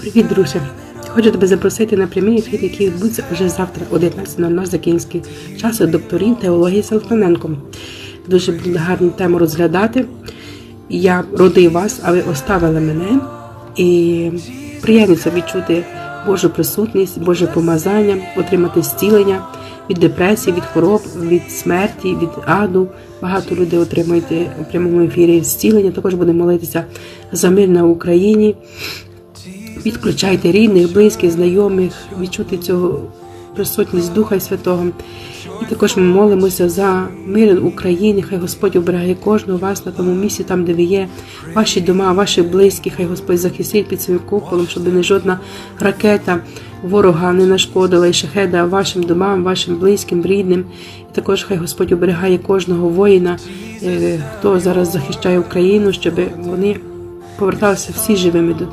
Привіт, друже! Хочу тебе запросити на прямий ефір, який відбудеться вже завтра, о 19.00 за київський час докторів теології Селфаненко. Дуже гарну тему розглядати. Я родив вас, а ви оставили мене. І приємно це відчути Божу присутність, Боже помазання, отримати зцілення від депресії, від хвороб, від смерті, від аду. Багато людей отримують у прямому ефірі зцілення. Також будемо молитися за мир на Україні. Відключайте рідних, близьких, знайомих, відчути цю присутність Духа Святого. І також ми молимося за мир в Україні. Хай Господь оберігає кожного вас на тому місці, там, де ви є, ваші дома, ваших близьких, хай Господь захистить під своїм куполом, щоб не жодна ракета ворога не нашкодила і шахеда вашим домам, вашим близьким, рідним. І також хай Господь оберігає кожного воїна, е, хто зараз захищає Україну, щоб вони поверталися всі живими додому.